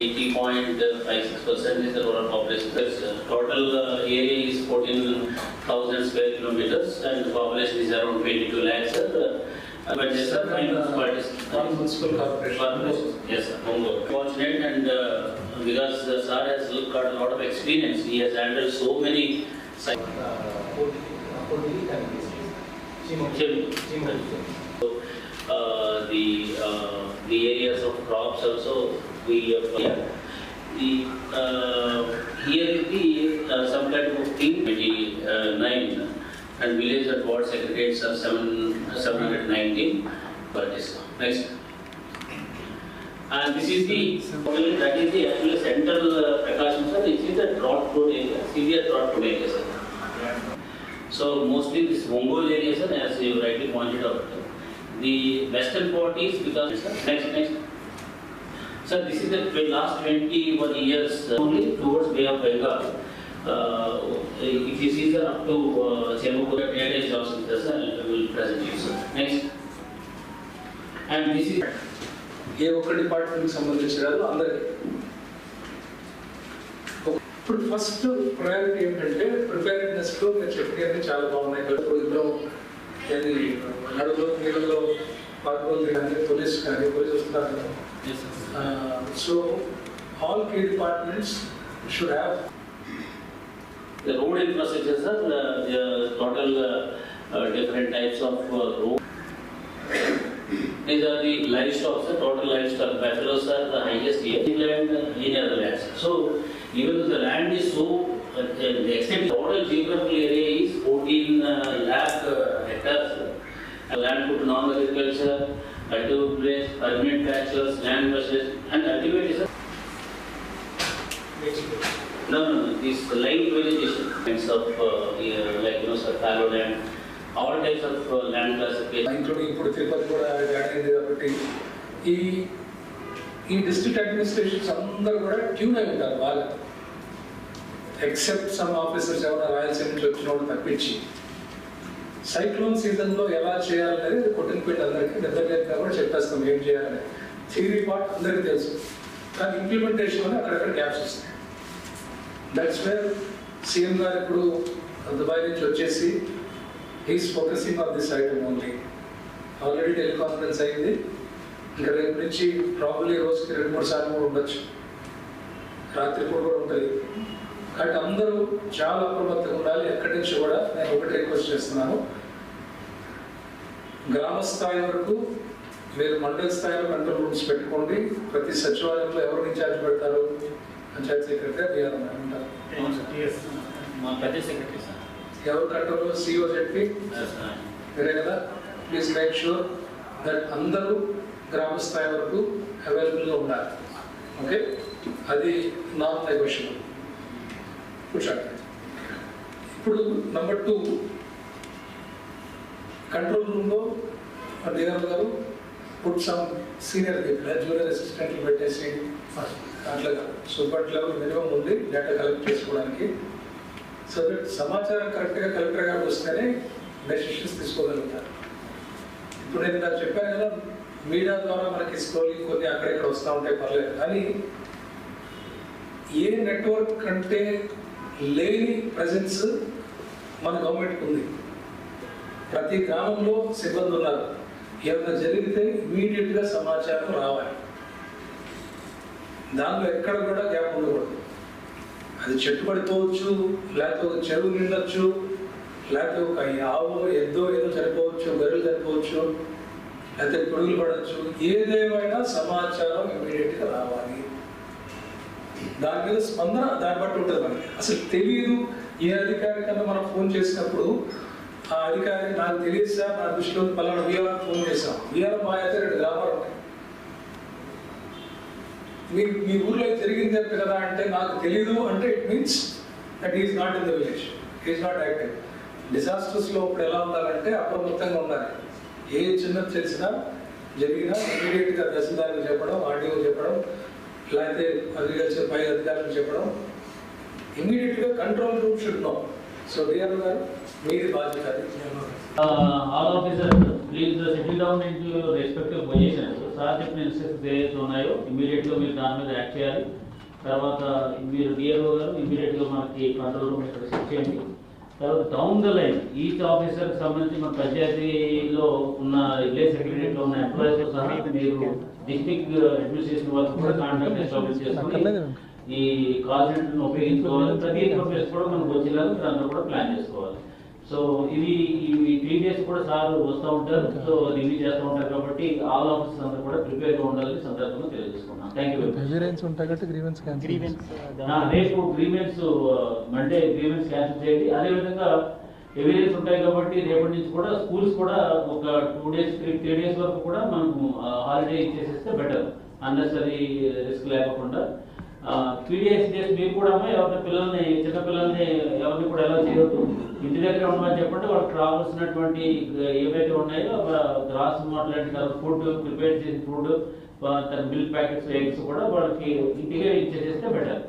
80.56% is the rural population. That's, uh, Total uh, area is 14,000 square kilometers and the population is around 22 lakhs. Uh, But yes, sir, fine, but it's- One municipal corporation. Yes, sir, Mongol. Fortunate and uh, because uh, sir has got a lot of experience, he has handled so many sites. So, uh, the, uh, the areas of crops also, we, uh, yeah. The, uh, here is the, uh, some kind of team, twenty-nine, and village and board secretaries are seven, seven hundred nineteen, but this, next. And this is the, well, that is the actual central uh, Prakasham, sir, this is the drought prone area, severe drought prone area, sir. So mostly this Mongol area, sir, as you rightly pointed out. The western part is because, sir, next, next. Sir, this is the tw- last twenty-one years uh, only towards Bay of Bengal. Uh, If you see, sir, up to uh, Chemukura, drainage jobs with us, sir, I will present you, sir. Next. And this is, ఏ ఒక్క డిపార్ట్మెంట్కి సంబంధించి కాదు అందరికి ఇప్పుడు first priority ఏంటంటే ప్రిపేర్నెస్లో మీరు చెప్పినవి చాలా బాగున్నాయి ఇప్పుడు ఇద్దరం ఏది నడులో నీళ్ళలో పార్కులు కానీ పోలీస్ కానీ పోలీస్ వస్తున్నారు Uh, so all key departments should have the road infrastructure, sir, the total uh, uh, different types of uh, road. These are the livestock, the total livestock. Buffaloes are the highest here England, uh, in Netherlands. So, even though the land is so, uh, uh the extent total geographical area is 14 lakh hectares. land put non-agriculture, cultivar place, permanent patches, land versus, and ultimately, sir, No, no, no, this light vegetation, kinds of, uh, yeah, like, you know, sir, fallow land, all types of uh, land classification. Including ఇప్పుడు తిరుపతి కూడా add అయింది కాబట్టి ఈ ఈ district administrations అందరూ కూడా tune అయి ఉంటారు బాగా ఎక్సెప్ట్ సమ్ ఆఫీసర్స్ ఎవరైనా రాయలసీమ నుంచి వచ్చిన వాళ్ళు తప్పించి సైక్లోన్ సీజన్లో ఎలా చేయాలనేది కొట్టిన పెట్టి అందరికీ దగ్గర దగ్గర కూడా చెప్పేస్తాం ఏం చేయాలని. థియరీ పార్ట్ అందరికీ తెలుసు. కానీ ఇంప్లిమెంటేషన్లో అక్కడక్కడ గ్యాప్స్ వస్తాయి. దట్స్ వేర్ సీఎం గారు ఇప్పుడు దుబాయ్ నుంచి వచ్చేసి he's focusing on this item only already teleconference అయింది. ఇంకా రేపు నుంచి ప్రాబ్లీ రోజుకి రెండు మూడు సార్లు కూడా ఉండొచ్చు. రాత్రి కూడా ఉంటుంది. కాబట్టి అందరూ చాలా అప్రమత్తంగా ఉండాలి. ఎక్కడి నుంచి కూడా నేను ఒకటి రిక్వెస్ట్ చేస్తున్నాను. గ్రామ స్థాయి వరకు మీరు మండల స్థాయిలో కంట్రోల్ రూమ్స్ పెట్టుకోండి. ప్రతి సచివాలయంలో ఎవరు ఇన్ఛార్జ్ పెడతారు? పంచాయత్ సెక్రటరీ ఉంటారు. ఎవరు కంట్రోల్? సిఓ చెప్పి. మీరే కదా? ప్లీజ్ మేక్ షూర్ దట్ అందరూ గ్రామ స్థాయి వరకు అవైలబుల్గా ఉండాలి. ఓకే అది నాన్ నెగోషియబుల్ కూర్చోండి ఇప్పుడు నెంబర్ టూ కంట్రోల్ రూమ్లో దిగర్ గారు పుట్ సమ్ సీనియర్ జూనియర్ అసిస్టెంట్లు పెట్టేసి అట్లా సూపర్ లెవెల్ మినిమం ఉంది డేటా కలెక్ట్ చేసుకోవడానికి. సో దట్ సమాచారం కరెక్ట్గా కలెక్టర్ గారు వస్తేనే డెసిషన్స్ తీసుకోగలుగుతారు. ఇప్పుడు నేను నాకు చెప్పాను కదా మీడియా ద్వారా మనకి స్క్రోలింగ్ కొన్ని అక్కడెక్కడ వస్తూ ఉంటాయి పర్లేదు కానీ ఏ నెట్వర్క్ కంటే లేని ప్రజెన్స్ మన గవర్నమెంట్ ఉంది ప్రతి గ్రామంలో సిబ్బంది ఉన్నారు. ఏమైనా జరిగితే ఇమీడియట్గా సమాచారం రావాలి. దానిలో ఎక్కడ కూడా గ్యాప్ ఉండకూడదు. అది చెట్టు పడిపోవచ్చు లేకపోతే ఒక చెరువు నిండొచ్చు లేకపోతే ఒక ఆవు ఎద్దో ఏదో చనిపోవచ్చు గొర్రెలు చనిపోవచ్చు లేకపోతే పురుగులు పడవచ్చు. ఏదేమైనా సమాచారం ఇమీడియట్గా రావాలి. దాని మీద స్పందన దాన్ని బట్టి ఉంటుంది మనకి. అసలు తెలియదు ఏ అధికారి కన్నా మనం ఫోన్ చేసినప్పుడు ఆ అధికారి నాకు తెలియదు సార్ నా దృష్టిలో పలానా వీఆర్ ఫోన్ చేసాం వీఆర్ మా అయితే రెండు గ్రామాలు ఉంటాయి. మీ మీ ఊర్లో జరిగింది చెప్పి కదా అంటే నాకు తెలీదు అంటే it means that is not in the village is not active డిజాస్టర్స్లో ఇప్పుడు ఎలా ఉండాలంటే అప్రమత్తంగా ఉండాలి. ఏ చిన్నది తెలిసినా జరిగినా ఇమీడియట్గా తహసీల్దార్కి చెప్పడం ఆర్డీఓ చెప్పడం లేకపోతే అగ్రికల్చర్ పై అధికారులు చెప్పడం. ఇమీడియట్గా control room should know so DR గారు మీది బాధ్యత all officer please officers, please uh, settle down sir చెప్పిన ఇన్స్ట్రక్షన్స్ ఏదైతే ఉన్నాయో ఇమీడియట్గా మీరు దాని మీద యాక్ట్ చేయాలి. తర్వాత మీరు డిఆర్ఓ గారు ఇమీడియట్గా మనకి కంట్రోల్ రూమ్ ఇక్కడ సెట్ చేయండి. తర్వాత డౌన్ ద లైన్ ఈచ్ ఆఫీసర్కి సంబంధించి మన పంచాయతీలో ఉన్న విలేజ్ సెక్రటరీలో ఉన్న ఎంప్లాయీస్తో సహా మీరు డిస్ట్రిక్ట్ అడ్మినిస్ట్రేషన్ వాళ్ళకి కూడా కాంటాక్ట్ ఎస్టాబ్లిష్ చేసుకుని ఈ కాల్ సెంటర్ని ఉపయోగించుకోవాలి. ప్రతి ఇన్ఫర్మేషన్ కూడా మనకు వచ్చేలాగా అందరూ కూడా ప్లాన్ చేసుకోవాలి. సో ఇది ఈ త్రీ డేస్ కూడా సార్ వస్తూ ఉంటారు. సో రివ్యూ చేస్తూ ఉంటారు కాబట్టి ఆల్ ఆఫీసర్స్ అందరూ కూడా ప్రిపేర్గా ఉండాలని సందర్భంగా తెలియజేసుకున్నాం థ్యాంక్ యూ ఎవిడెన్స్ ఉంటాయి కాబట్టి గ్రీవెన్స్ క్యాన్సిల్ రేపు గ్రీవెన్స్ మండే గ్రీవెన్స్ క్యాన్సిల్ చేయండి. అదేవిధంగా ఎవిడెన్స్ ఉంటాయి కాబట్టి రేపటి నుంచి కూడా స్కూల్స్ కూడా ఒక టూ డేస్ త్రీ డేస్ వరకు కూడా మనము హాలిడే ఇచ్చేసేస్తే బెటర్ అన్నెసరీ రిస్క్ లేకుండా. త్రీ డేస్ డేస్ మీరు కూడా అమ్మా ఎవరిని పిల్లల్ని చిన్న పిల్లల్ని ఎవరిని కూడా ఎలా చేయొద్దు. ఇంటి దగ్గర ఉండమని చెప్పండి వాళ్ళకి రావాల్సినటువంటి ఏవైతే ఉన్నాయో గ్రాస్ మాట్లాడిన ఫుడ్ ప్రిపేర్ చేసిన ఫుడ్ మిల్క్ ప్యాకెట్స్ ఎగ్స్ కూడా వాళ్ళకి ఇంటికే ఇచ్చేసేస్తే బెటర్